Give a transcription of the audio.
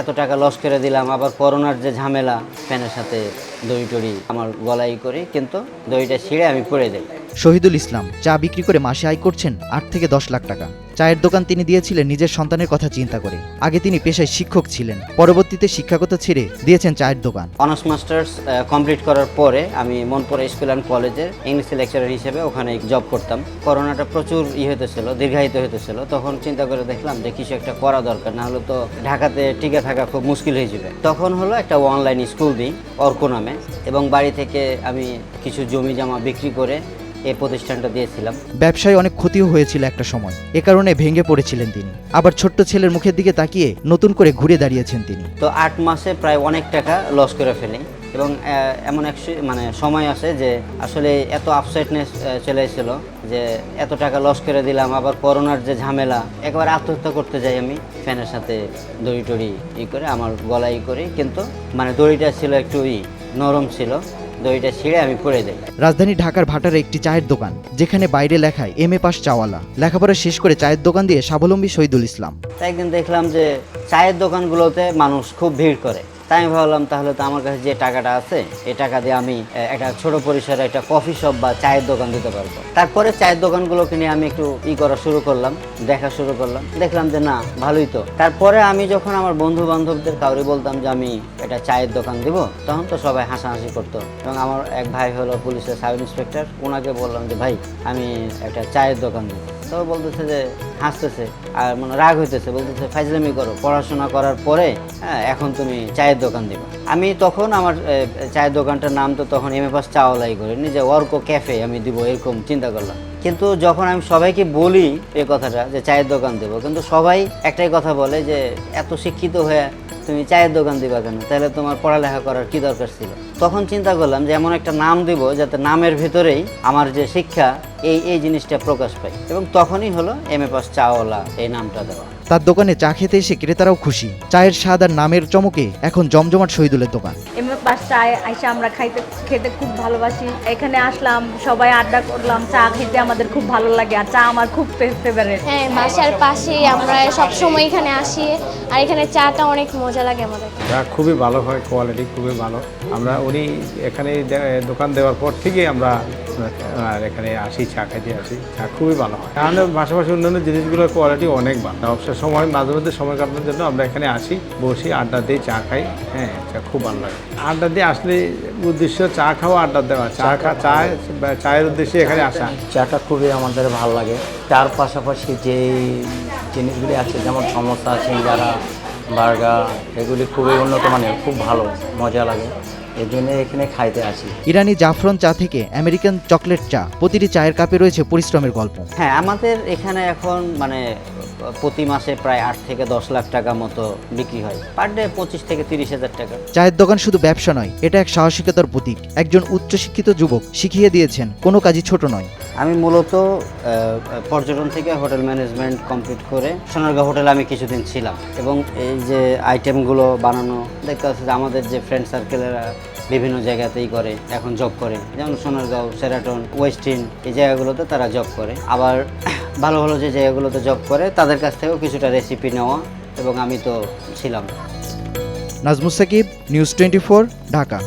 এত টাকা লস করে দিলাম, আবার করোনার যে ঝামেলা, ফ্যানের সাথে দড়ি টড়ি আমার গলাই করে, কিন্তু দড়িটা ছিঁড়ে আমি পড়ে দিই শহীদুল ইসলাম, চা বিক্রি করে মাসে আয় করছেন আট থেকে দশ লাখ টাকা। চায়ের দোকান তিনি দিয়েছিলেন নিজের সন্তানের কথা চিন্তা করে। আগে তিনি পেশায় শিক্ষক ছিলেন। পরবর্তীতে শিক্ষকতা ছেড়ে দিয়েছেন চায়ের দোকান। অনার্স, মাস্টার্স কমপ্লিট করার পরে আমি মনপুরা স্কুল অ্যান্ড কলেজের ইংলিশ লেকচারার হিসেবে ওখানে জব করতাম। করোনাটা প্রচুর ই হতেছিল দীর্ঘায়িত হতেছিল তখন চিন্তা করে দেখলাম যে কিছু একটা করা দরকার, না হলে তো ঢাকাতে টিকে থাকা খুব মুশকিল হয়ে যাবে। তখন হলো একটা অনলাইন স্কুল দিই, অর্ক নামে। এবং বাড়ি থেকে আমি কিছু জমি জমা বিক্রি করে এই প্রতিষ্ঠানটা দিয়েছিলাম। ব্যবসায় অনেক ক্ষতিও হয়েছিল একটা সময়। এ কারণে ভেঙে পড়েছিলেন তিনি। আবার ছোট্ট ছেলের মুখের দিকে তাকিয়ে নতুন করে ঘুরে দাঁড়িয়েছেন তিনি। তো আট মাসে প্রায় অনেক টাকা লস করে ফেলি এবং এমন এক মানে সময় আছে যে আসলে এত আপসেটনেস চলে এসেছিল যে এত টাকা লস করে দিলাম আবার করোনার যে ঝামেলা একবার আত্মহত্যা করতে যাই আমি ফ্যানের সাথে দড়ি টড়ি ই করে আমার গলা ই করি কিন্তু মানে দড়িটা ছিল একটু ই নরম ছিল। দড়িটা ছিঁড়ে আমি পড়ে যাই রাজধানী ঢাকার ভাটার একটি চায়ের দোকান যেখানে বাইরে লেখায় এম এ পাস চাওয়ালা। লেখাপড়া শেষ করে চায়ের দোকান দিয়ে স্বাবলম্বী শহীদুল ইসলাম। তাই একদিন দেখলাম যে চায়ের দোকানগুলোতে মানুষ খুব ভিড় করে। তাই আমি ভাবলাম তাহলে তো আমার কাছে যে টাকাটা আছে, এই টাকা দিয়ে আমি একটা ছোট পরিসরে একটা কফি শপ বা চায়ের দোকান দিতে পারব। তারপরে চায়ের দোকানগুলোকে নিয়ে আমি একটু ই করা শুরু করলাম, দেখা শুরু করলাম। দেখলাম যে না, ভালোই তো। তারপরে আমি যখন আমার বন্ধু বান্ধবদের কাউরে বলতাম যে আমি একটা চায়ের দোকান দিব, তখন তো সবাই হাসাহাসি করতো। এবং আমার এক ভাই হলো পুলিশের সাব ইন্সপেক্টর ওনাকে বললাম যে ভাই, আমি একটা চায়ের দোকান দিব। তো বলতেছে যে হাসতেছে, আর মানে রাগ হইতেছে, বলতেছে, ফাইজলামি করো, পড়াশোনা করার পরে হ্যাঁ এখন তুমি চায়ের দোকান দিবা। আমি তখন আমার চায়ের দোকানটার নাম তো তখন এম এ পাস চাওয়ালাই করিনি যে অর্ক ক্যাফে আমি দিব, এরকম চিন্তা করলাম। কিন্তু যখন আমি সবাইকে বলি এই কথাটা, যে চায়ের দোকান দেবো, কিন্তু সবাই একটাই কথা বলে যে, এত শিক্ষিত হয়ে তুমি চায়ের দোকান দিবা কেন? তাহলে তোমার পড়ালেখা করার কি দরকার ছিল? তখন চিন্তা করলাম যে, এমন একটা নাম দিব, যাতে নামের ভেতরেই আমার যে শিক্ষা এই এই জিনিসটা প্রকাশ পায়। এবং তখনই হলো এম এ পাস চাওয়ালা এই নামটা দেওয়া। তার দোকানে চা খেতে এসে ক্রেতারাও খুশি। চায়ের স্বাদ আর নামের চমকে এখন জমজমাট শহীদুলের দোকান। এম এ পাস পাঁচটা আইসা আমরা খাইতে খেতে খুব ভালোবাসি। এখানে আসলাম সবাই আড্ডা করলাম চা খেতে আমাদের খুব ভালো লাগে আর চা আমার খুব ফেভারিট হ্যাঁ বাসার পাশেই আমরা সব সময় এখানে আসি আর এখানে চাটা অনেক মজা লাগে আমাদের। চা খুবই ভালো হয় কোয়ালিটি খুবই ভালো। আমরা উনি এখানে দোকান দেওয়ার পর থেকেই আমরা আর এখানে আসি চা খাইতে আসি। চা খুবই ভালো হয়। আমাদের পাশাপাশি অন্যান্য জিনিসগুলোর কোয়ালিটি অনেক ভালো। অবসর সময় মাঝে মধ্যে সময় কাটানোর জন্য আমরা এখানে আসি বসি আড্ডা দিই চা খাই। হ্যাঁ চা খুব ভালো লাগে। আড্ডা দিয়ে আসলে উদ্দেশ্য চা খাওয়া আড্ডা দেওয়া। চা খা চায় চায়ের উদ্দেশ্যে এখানে আসা। চাটা খুবই আমাদের ভালো লাগে। তার পাশাপাশি যে জিনিসগুলি আছে যেমন সমোসা সিঙ্গারা বার্গার এগুলি খুবই উন্নত মানের খুব ভালো মজা লাগে। এই জন্য এখানে খাইতে আসি। ইরানি জাফরন চা থেকে আমেরিকান চকলেট চা প্রতিটি চায়ের কাপে রয়েছে পরিশ্রমের গল্প। হ্যাঁ আমাদের এখানে এখন মানে প্রতি মাসে প্রায় আট থেকে দশ লাখ টাকা মতো বিক্রি হয়। পার ডে পঁচিশ থেকে তিরিশ হাজার টাকা। চায়ের দোকান শুধু ব্যবসা নয় এটা এক সাহসিকতার প্রতীক। একজন উচ্চশিক্ষিত যুবক শিখিয়ে দিয়েছেন কোনো কাজই ছোট নয়। আমি মূলত পর্যটন থেকে হোটেল ম্যানেজমেন্ট কমপ্লিট করে সোনারগাঁও হোটেলে আমি কিছুদিন ছিলাম। এবং এই যে আইটেমগুলো বানানো, দেখতে পাচ্ছি যে আমাদের যে ফ্রেন্ড সার্কেলেরা বিভিন্ন জায়গাতেই করে, এখন জব করে। যেমন সোনারগাঁও সেরাটন ওয়েস্টিন এই জায়গাগুলোতে তারা জব করে। আবার ভালো ভালো যে জায়গাগুলোতে জব করে, তাদের কাছ থেকেও কিছুটা রেসিপি নেওয়া এবং আমি তো ছিলাম। Nazmus Sakib news twenty Dhaka